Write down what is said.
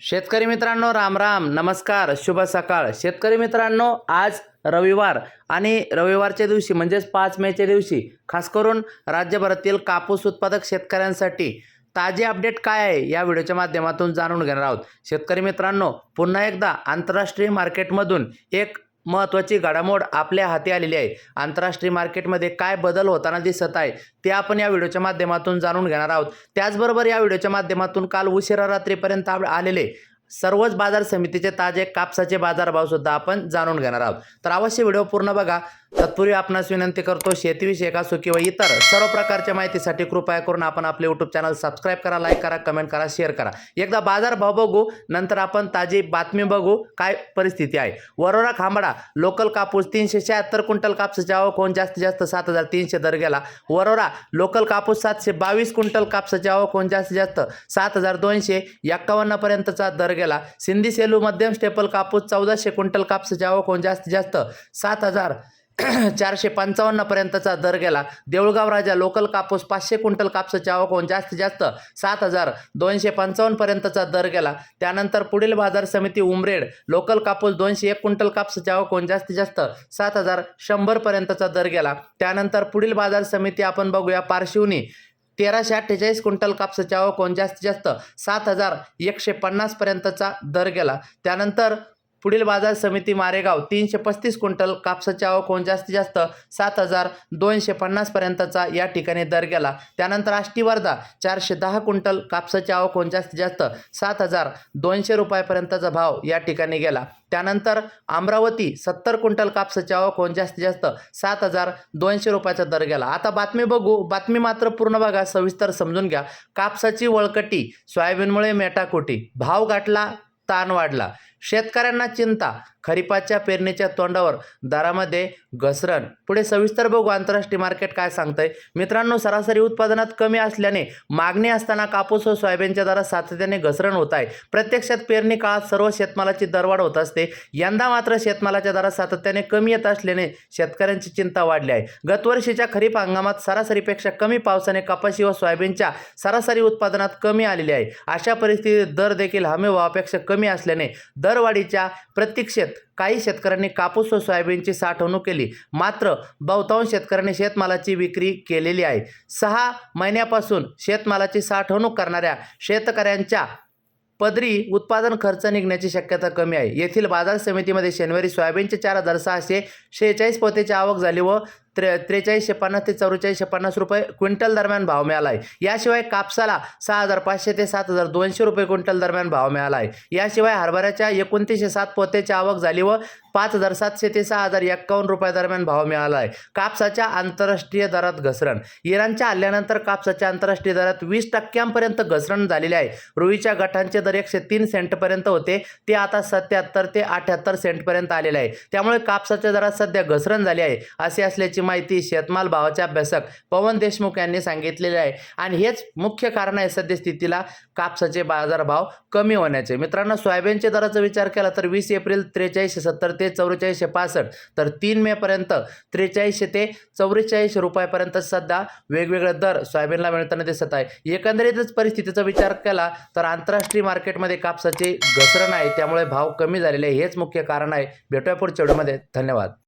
शेतकरी मित्रांनो राम राम नमस्कार शुभ सकाळ. शेतकरी मित्रांनो आज रविवार आणि रविवारच्या दिवशी म्हणजेच पाच मेच्या दिवशी खास करून राज्यभरातील कापूस उत्पादक शेतकऱ्यांसाठी ताजे अपडेट काय आहे या व्हिडिओच्या माध्यमातून जाणून घेणार आहोत. शेतकरी मित्रांनो पुन्हा एकदा आंतरराष्ट्रीय मार्केटमधून एक महत्त्वाची घडामोड आपल्या हाती आलेली आहे. आंतरराष्ट्रीय मार्केटमध्ये काय बदल होताना दिसत आहे ते आपण या व्हिडिओच्या माध्यमातून जाणून घेणार आहोत. त्याचबरोबर या व्हिडिओच्या माध्यमातून काल उशिरा रात्रीपर्यंत आलेले सर्वच बाजार समितीचे ताजे कापसाचे बाजारभावसुद्धा आपण जाणून घेणार आहोत. तर अवश्य व्हिडिओ पूर्ण बघा. तत्पूर्वी आपणास विनंती करतो शेतीविषयक असो किंवा इतर सर्व प्रकारच्या माहितीसाठी कृपया करून आपण आपले यूट्यूब चॅनल सबस्क्राईब करा लाईक करा कमेंट करा शेअर करा. एकदा बाजारभाव बघू नंतर आपण ताजी बातमी बघू काय परिस्थिती आहे. वरोरा खांबडा लोकल कापूस तीनशे शहात्तर क्विंटल कापसाची आवक होऊन जास्तीत जास्त सात हजार तीनशे दर गेला. वरोरा लोकल कापूस सातशे बावीस क्विंटल कापसाची आवक होऊन जास्तीत जास्त सात हजार दोनशे एक्कावन्नपर्यंतचा दर गेला. सिंधी सेलू मध्यम स्टेपल कापूस चौदाशे क्विंटल कापसाची आवक होऊन जास्तीत जास्त सात हजार चारशे पंचावन्नपर्यंतचा दर गेला. देऊळगाव राजा लोकल कापूस पाचशे क्विंटल कापसाची आवक होऊन जास्तीत जास्त सात हजार दोनशे पंचावन्नपर्यंतचा दर गेला. त्यानंतर पुढील बाजार समिती उमरेड लोकल कापूस दोनशे एक क्विंटल कापसाची आवक होऊन जास्तीत जास्त सात हजार शंभरपर्यंतचा दर गेला. त्यानंतर पुढील बाजार समिती आपण बघूया पारशिवनी तेराशे अठ्ठेचाळीस क्विंटल कापसाची आवक होऊन जास्तीत जास्त सात हजार एकशे पन्नासपर्यंतचा दर गेला. त्यानंतर पुढील बाजार समिती मारेगाव तीनशे पस्तीस क्विंटल कापसाची आवक होऊन जास्तीत जास्त सात हजार दोनशे पन्नासपर्यंतचा या ठिकाणी दर गेला. त्यानंतर आष्टी वर्धा चारशे दहा क्विंटल कापसाची आवक होऊन जास्तीत जास्त सात हजार दोनशे रुपयापर्यंतचा भाव या ठिकाणी गेला. त्यानंतर अमरावती सत्तर क्विंटल कापसाची आवक होऊन जास्तीत जास्त सात हजार दोनशे रुपयाचा दर गेला. आता बातमी बघू बातमी मात्र पूर्ण बघा सविस्तर समजून घ्या. कापसाची वळकटी सोयाबीनमुळे मेटाकुटी भाव गाठला ताण वाढला. शेतकऱ्यांना चिंता खरीपाच्या पेरणीच्या तोंडावर दरामध्ये घसरण. पुढे सविस्तर बघू आंतरराष्ट्रीय मार्केट काय सांगतंय. मित्रांनो सरासरी उत्पादनात कमी असल्याने मागणी असताना कापूस व सोयाबीनच्या दरात सातत्याने घसरण होत आहे. प्रत्यक्षात पेरणी काळात सर्व शेतमालाची दरवाढ होत असते. यंदा मात्र शेतमालाच्या दरात सातत्याने कमी येत असल्याने शेतकऱ्यांची चिंता वाढली आहे. गतवर्षीच्या खरीप हंगामात सरासरीपेक्षा कमी पावसाने कपाशी व सोयाबीनच्या सरासरी उत्पादनात कमी आलेली आहे. अशा परिस्थितीत दर देखील हमी भावापेक्षा कमी असल्याने दर दरवाढीच्या प्रतीक्षेत काही शेतकऱ्यांनी कापूस व सोयाबीनची साठवणूक केली. मात्र बहुतांश शेतकऱ्यांनी शेतमालाची विक्री केलेली आहे. सहा महिन्यापासून शेतमालाची साठवणूक करणाऱ्या शेतकऱ्यांच्या पदरी उत्पादन खर्च निघण्याची शक्यता कमी आहे. येथील बाजार समितीमध्ये शनिवारी सोयाबीनचे चार हजार सहाशे शेहेचाळीस पोतेची आवक झाली व त्रे त्रेचाळीसशे पन्नास ते चौवेचाळीसशे पन्नास रुपये क्विंटल दरम्यान भाव मिळाला आहे याशिवाय कापसाला सहा हजार पाचशे ते सात हजार दोनशे रुपये क्विंटल दरम्यान भाव मिळाला आहे याशिवाय हरभऱ्याच्या एकोणतीसशे सात पोत्याची आवक झाली व पाच हजार सातशे ते सहा हजार एक्कावन्न रुपये दरम्यान भाव मिळाला आहे कापसाच्या आंतरराष्ट्रीय दरात घसरण. इराणच्या हल्ल्यानंतर कापसाच्या आंतरराष्ट्रीय दरात वीस टक्क्यांपर्यंत घसरण झालेली आहे. रुईच्या गटांचे दर एकशे तीन सेंटपर्यंत होते. ते आता सत्याहत्तर ते अठ्याहत्तर सेंटपर्यंत आलेले आहे. त्यामुळे कापसाच्या दरात सध्या घसरण झाली आहे असे असल्याची माहिती शेतमाल भावाचे अभ्यासक पवन देशमुख यांनी सांगितलेले आहे. आणि हेच मुख्य कारण आहे सद्यस्थितीला कापसाचे बाजारभाव कमी होण्याचे. मित्रांनो सोयाबीनच्या दराचा विचार केला तर वीस एप्रिल त्रेचाळीसशे सत्तर ते चौवेचाळीसशे पासष्ट. तर तीन मेपर्यंत त्रेचाळीसशे ते चौवेचाळीसशे रुपयापर्यंत सध्या वेगवेगळे दर सोयाबीनला मिळताना दिसत आहे. एकंदरीतच परिस्थितीचा विचार केला तर आंतरराष्ट्रीय मार्केटमध्ये कापसाची घसरण आहे त्यामुळे भाव कमी झालेले आहे. हेच मुख्य कारण आहे. भेटूया पुढच्या व्हिडिओमध्ये. धन्यवाद.